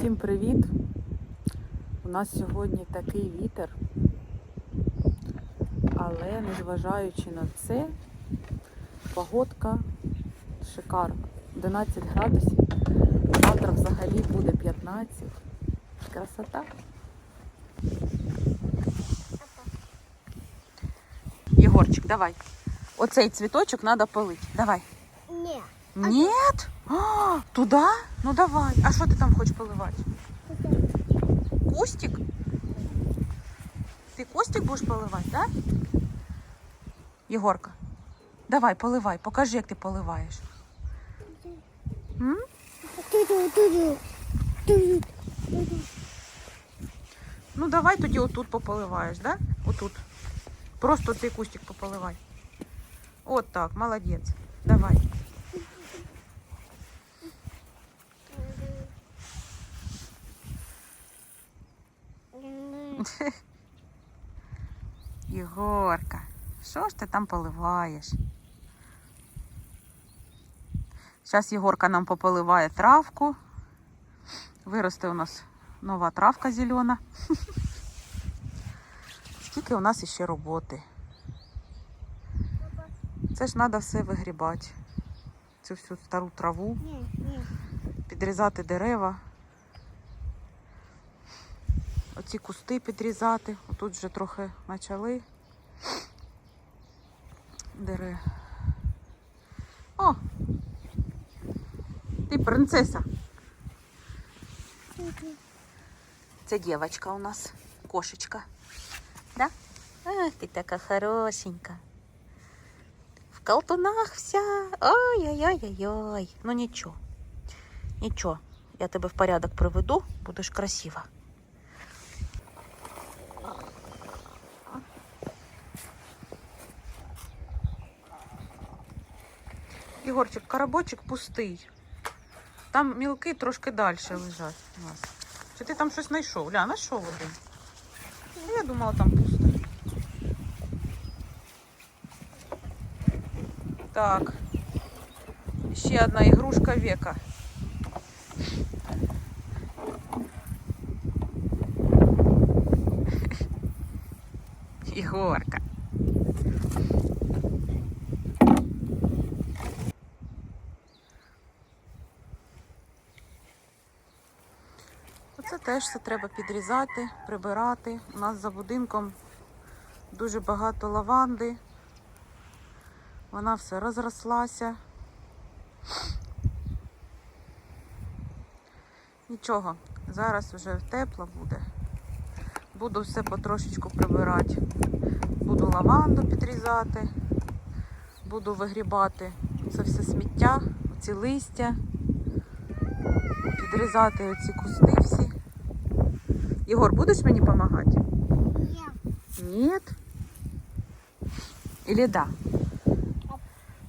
Всім привіт! У нас сьогодні такий вітер, але незважаючи на це, погодка шикарна. 11 градусів, завтра взагалі буде 15. Красота. Єгорчик, давай. Оцей цвіточок треба полити. Давай. Ні. Нет? А, туда? Ну давай. А що ти там хочеш поливати? Костик? Ти костик будеш поливати, да? Єгорка, давай, поливай. Покажи, як ти поливаєш. М? Ну давай тоді отут пополиваєш, да? Отут. Просто цей кустик пополивай. От так, молодець. Давай. Єгорка, що ж ти там поливаєш? Зараз Єгорка нам пополиває травку. Виросте у нас нова травка зелена. Скільки у нас іще роботи? Це ж треба все вигрібати. Цю всю стару траву, підрізати дерева. Оці кусти підрізати. Отут вже трохи почали. Дерев. О! Ти принцеса. Це дівчинка у нас, кошечка. Да? Ах, ти така хорошенька. В колтунах вся. Ой-ой-ой-ой. Ну нічого. Нічого. Я тебе в порядок приведу, будеш красива. Ігорчик, коробочок пустий. Там мілки трошки далі лежать у нас. Чи ти там щось знайшов? Ля, знайшов один. Ну, я думала, там пусто. Так. Ще одна ігрушка века. Ігорка. Оце теж все треба підрізати, прибирати. У нас за будинком дуже багато лаванди. Вона все розрослася. Нічого, зараз вже тепло буде. Буду все потрошечку прибирати. Буду лаванду підрізати, буду вигрібати це все сміття, ці листя, підрізати оці кусти всі. Єгор, будеш мені допомагати? Ні. Нет? Или да?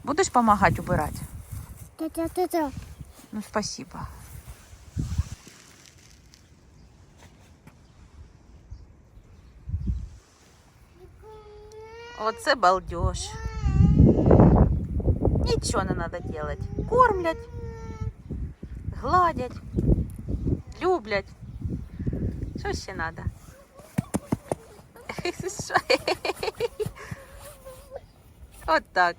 Будешь помогать убирать? Та-та-та-та. Ну, спасибо. Оце балдеж. Нічого не треба делать. Кормлять, гладять, люблять. Що ще треба? От так.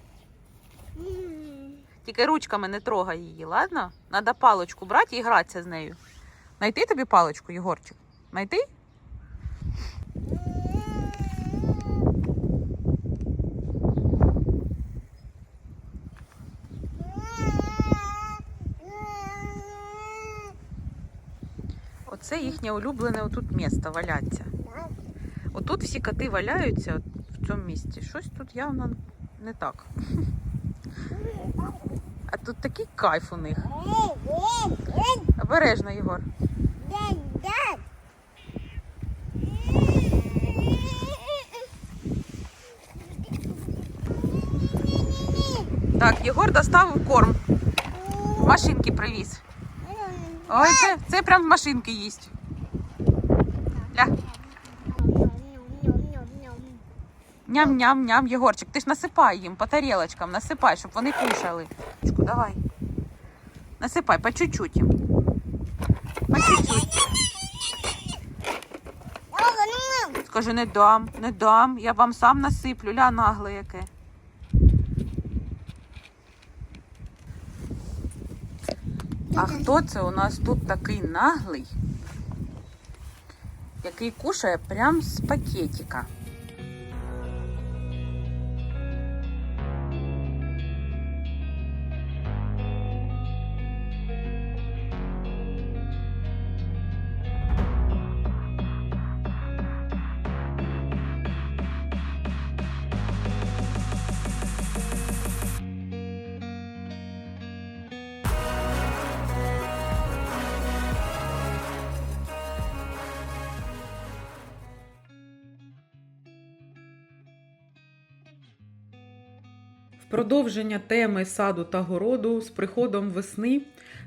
Тільки ручками не трогай її, ладно? Надо паличку брати і гратися з нею. Найти тобі паличку, Єгорчик? Найти? Оце їхнє улюблене отут місто валяться. Отут всі коти валяються в цьому місці. Щось тут явно не так. А тут такий кайф у них. Обережно, Єгор. Так, Єгор доставив корм. Машинки привіз. Ой, це, це прям в машинки їсть. Ля. Ням-ням-ням, Єгорчик, ти ж насипай їм по тарілочкам, насипай, щоб вони кушали. Давай. Насипай по чуть-чуть їм. По чуть-чуть. Ну. Скажи, не дам, не дам, я вам сам насиплю, ля нагле яке. А хто це у нас тут такий наглий, який кушає прям з пакетика? Продовження теми саду та городу з приходом весни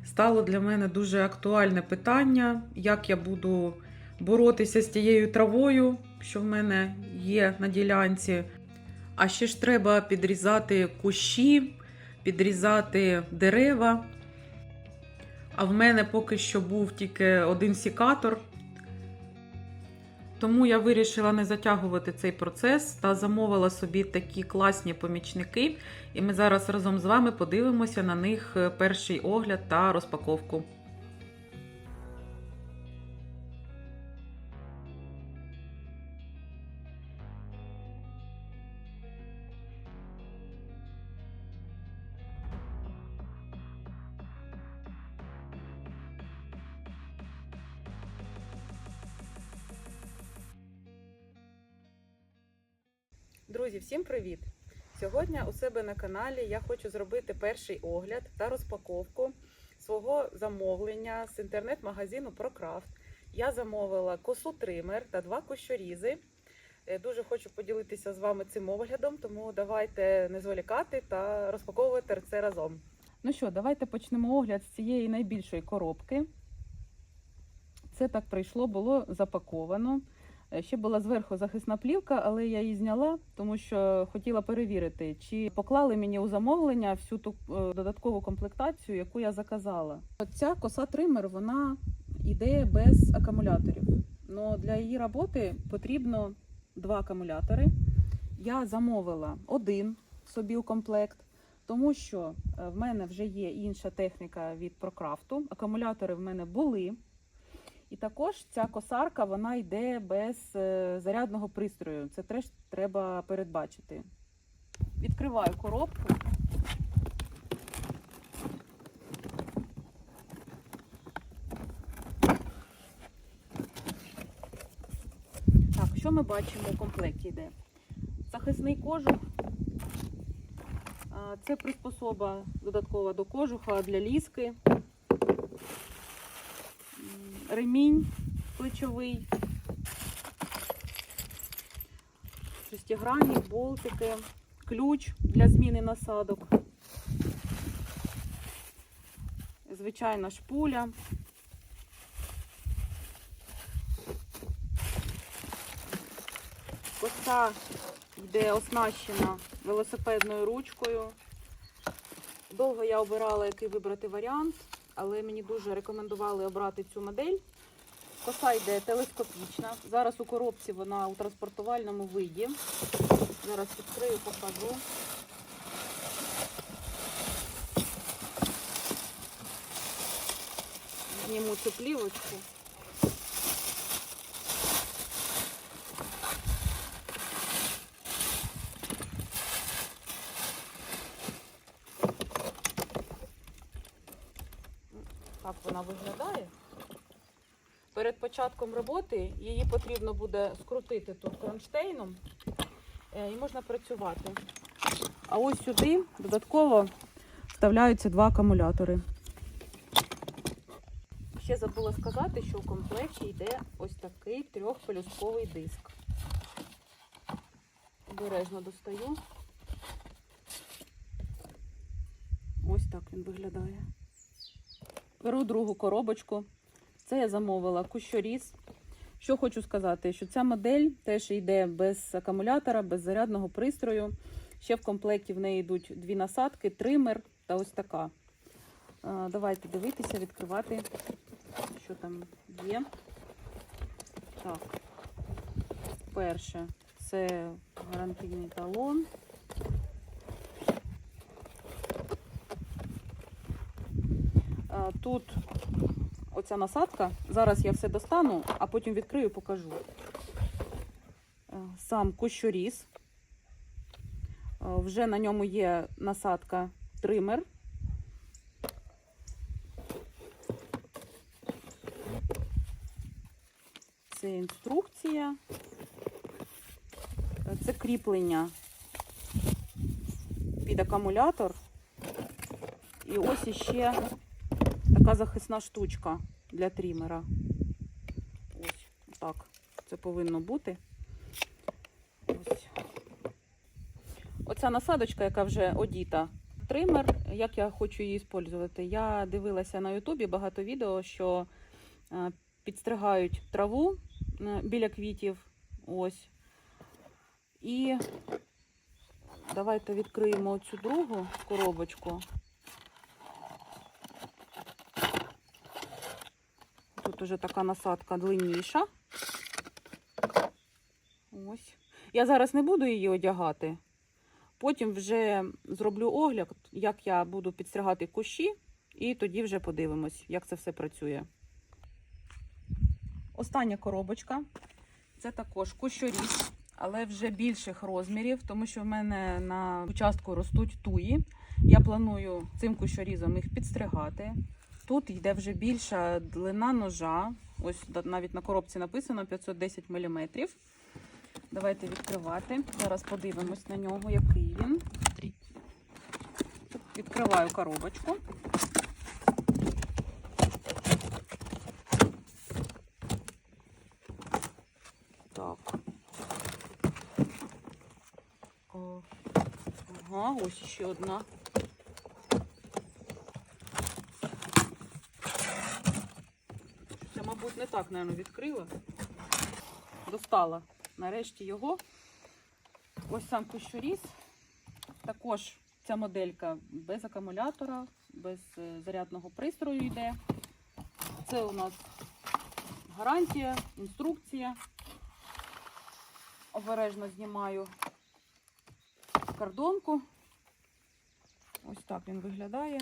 стало для мене дуже актуальне питання, як я буду боротися з тією травою, що в мене є на ділянці. А ще ж треба підрізати кущі, підрізати дерева. А в мене поки що був тільки один сікатор. Тому я вирішила не затягувати цей процес та замовила собі такі класні помічники. І ми зараз разом з вами подивимося на них е, перший огляд та розпаковку. Друзі, всім привіт! Сьогодні у себе на каналі я хочу зробити перший огляд та розпаковку свого замовлення з інтернет-магазину ProCraft. Я замовила косу тример та два кущорізи. Е, Дуже хочу поділитися з вами цим оглядом, тому давайте не зволікати та розпаковувати це разом. Ну що, давайте почнемо огляд з цієї найбільшої коробки. Це так прийшло, було запаковано. Е, Ще була зверху захисна плівка, але я її зняла, тому що хотіла перевірити, чи поклали мені у замовлення всю ту е, додаткову комплектацію, яку я заказала. Ця коса тример вона йде без акумуляторів. Но для її роботи потрібно два акумулятори. Я замовила один собі у комплект, тому що е, в мене вже є інша техніка від ProCraft. Акумулятори в мене були. І також ця косарка вона йде без е, зарядного пристрою. Це теж треба передбачити. Відкриваю коробку. Так, що ми бачимо у комплекті йде? Захисний кожух. Це приспособа додаткова до кожуха для ліски. Ремінь плечовий, шестигранник, болтики, ключ для зміни насадок, звичайна шпуля. Коса йде оснащена велосипедною ручкою. Довго я обирала, який вибрати варіант але мені дуже рекомендували обрати цю модель. Коса йде телескопічна. Зараз у коробці вона у транспортувальному виді. Зараз відкрию, покажу. Зніму цю плівочку. Так вона виглядає. Перед початком роботи її потрібно буде скрутити тут кронштейном е, і можна працювати. А ось сюди додатково вставляються два акумулятори. Ще забула сказати, що в комплекті йде ось такий трьохпелюстковий диск. Обережно достаю. Ось так він виглядає. Беру другу коробочку. Це я замовила кущоріз. Що хочу сказати, що ця модель теж йде без акумулятора, без зарядного пристрою. Ще в комплекті в неї йдуть дві насадки, тример та ось така. Давайте дивитися, відкривати, що там є. Так. По-перше, це гарантійний талон. Тут оця насадка. Зараз я все достану, а потім відкрию і покажу. Е, Сам кущоріз. Е, Вже на ньому є насадка тример. Це інструкція. Е, Це кріплення під акумулятор. І ось іще така захисна штучка для трімера. Ось так. Це повинно бути. Ось. Оця насадочка, яка вже одіта. Тример, як я хочу її використовувати. Я дивилася на Ютубі багато відео, що е, підстригають траву е, біля квітів. Ось. І давайте відкриємо цю другу коробочку. Уже така насадка длинніша. Ось. Я зараз не буду її одягати. Потім вже зроблю огляд, як я буду підстригати кущі, і тоді вже подивимось, як це все працює. Остання коробочка. Це також кущоріз, але вже більших розмірів, тому що в мене на участку ростуть туї. Я планую цим кущорізом їх підстригати. Тут йде вже більша длина ножа. Ось навіть на коробці написано 510 мм. Давайте відкривати. Зараз подивимось на нього, який він. Відкриваю коробочку. Так. Ага, ось ще одна. Це, мабуть, не так, напевно, відкрила. Достала нарешті його. Ось сам кущоріз. Також ця моделька без акумулятора, без е, зарядного пристрою йде. Це у нас гарантія, інструкція. Обережно знімаю кордонку. Ось так він виглядає.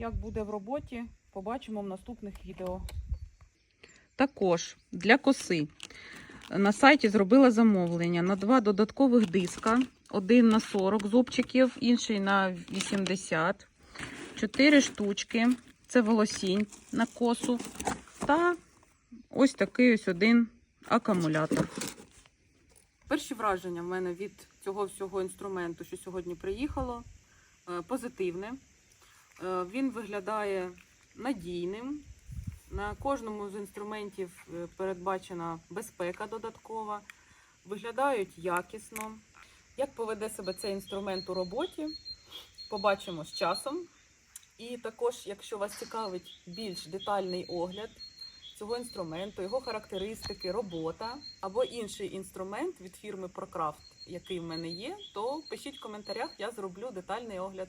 Як буде в роботі, побачимо в наступних відео. Також для коси на сайті зробила замовлення на два додаткових диска. Один на 40 зубчиків, інший на 80. Чотири штучки. Це волосінь на косу. Та ось такий ось один акумулятор. Перші враження в мене від цього всього інструменту, що сьогодні приїхало, е, позитивне. Е, Він виглядає надійним. На кожному з інструментів е, передбачена безпека додаткова. Виглядають якісно. Як поведе себе цей інструмент у роботі, побачимо з часом. І також, якщо вас цікавить більш детальний огляд цього інструменту, його характеристики, робота або інший інструмент від фірми ProCraft, який в мене є, то пишіть в коментарях, я зроблю детальний огляд.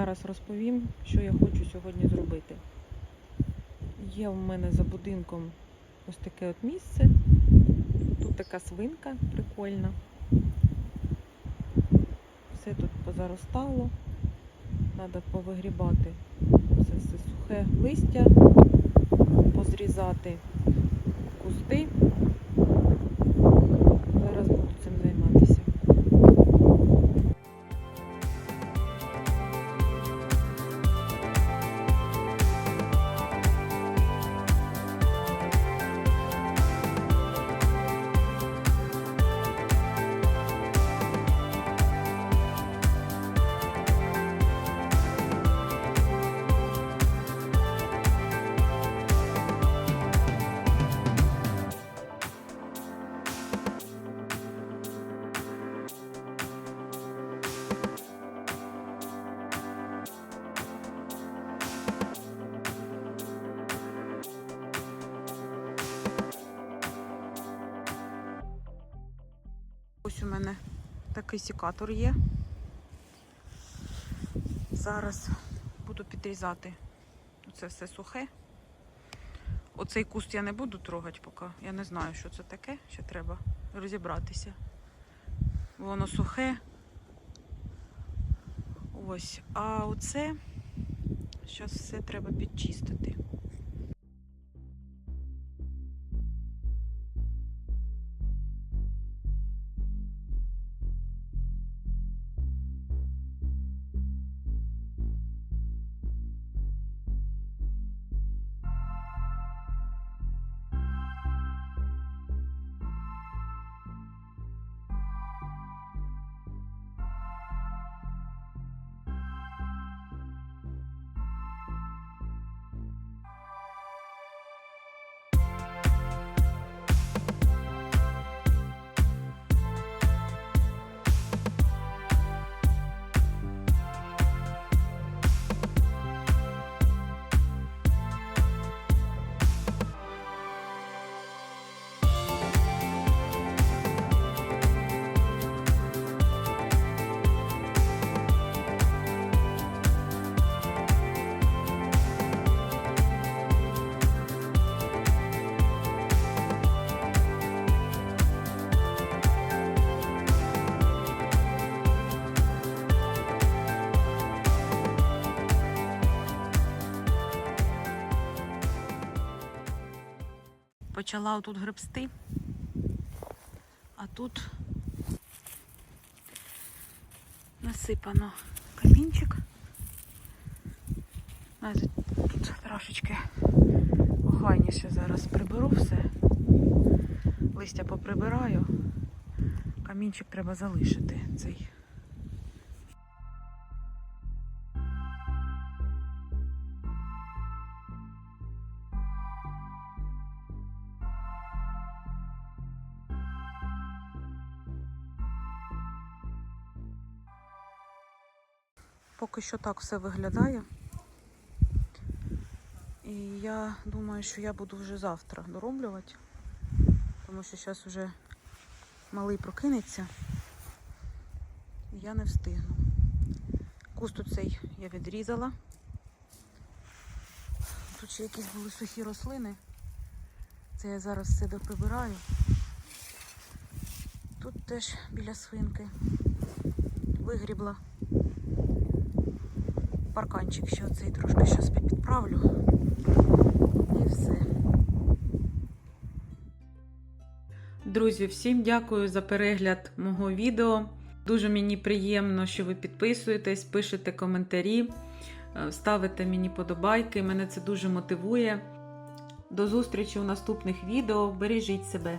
Зараз розповім, що я хочу сьогодні зробити. Є в мене за будинком ось таке от місце. Тут така свинка прикольна. Все тут позаростало. Треба повигрібати все це сухе листя, позрізати кусти. Мене такий сікатор є. Зараз буду підрізати. Це все сухе. Оцей куст я не буду трогати поки. Я не знаю, що це таке. Ще треба розібратися. Воно сухе. Ось. А оце зараз все треба підчистити. Почала тут гребсти, а тут насипано камінчик. Навіть тут трошечки охайніше зараз приберу все. Листя поприбираю. Камінчик треба залишити цей. Поки що так все виглядає. І я думаю, що я буду вже завтра дороблювати, тому що зараз вже малий прокинеться, і я не встигну. Куст цей я відрізала. Тут ще якісь були сухі рослини. Це я зараз все доприбираю. Тут теж біля свинки вигрібла парканчик ще оцей трошки щас підправлю. І все. Друзі, всім дякую за перегляд мого відео. Дуже мені приємно, що ви підписуєтесь, пишете коментарі, е, ставите мені подобайки. Мене це дуже мотивує. До зустрічі у наступних відео. Бережіть себе!